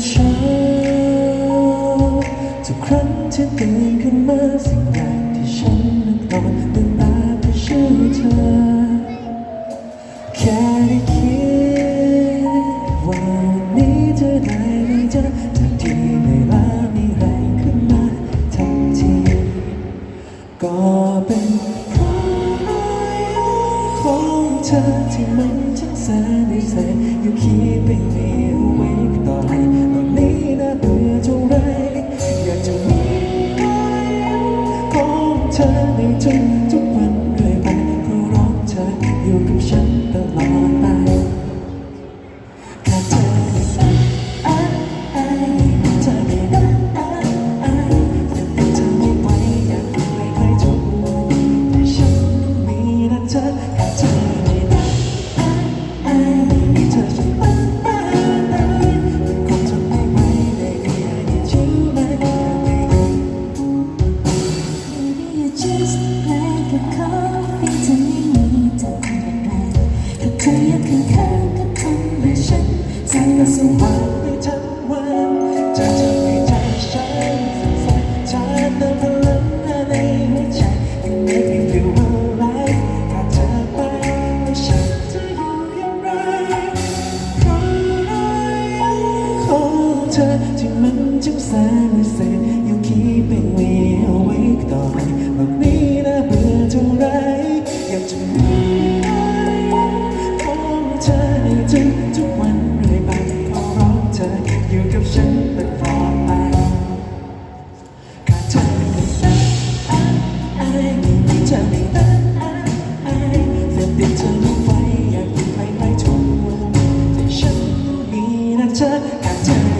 ทุกครั้งที่ตื่นขึ้นมาสิ่งแรกที่ฉันนึกนอนตื่นตาเพื่อชื่อเธอ แค่ได้คิดว่าวันนี้เธอได้ไม่เจอทันทีเวลามีแรงขึ้นมาทันที ก็เป็นเพราะรอยยิ้มของเธอที่มันช่างแสนดีแสน เธอแค่เธอได้รักมีเธอฉันต้องตายตายแต่คงทำไม่ไหวได้แค่ได้ชื่อไหม Maybe you just like ค่มีเค่แปถ้าเธอยากข้าก็ทำให้ฉันสั่นว่า ธอที่มันจึงแสนวิเศษ You keeping me awake ต่อไปโลกนี้น่าเบื่อเท่าไรอยากจะมีองเธอในทุกทุกวันเลยไปเพราะรักเธออยู่กับฉันตลอดไปขาดเธอไม่ได้ไอ้เธอไม่ได้เสพติดเธอลงไปอยากไปไปทั่วแต่ฉันมีนะเธอขาดเธอ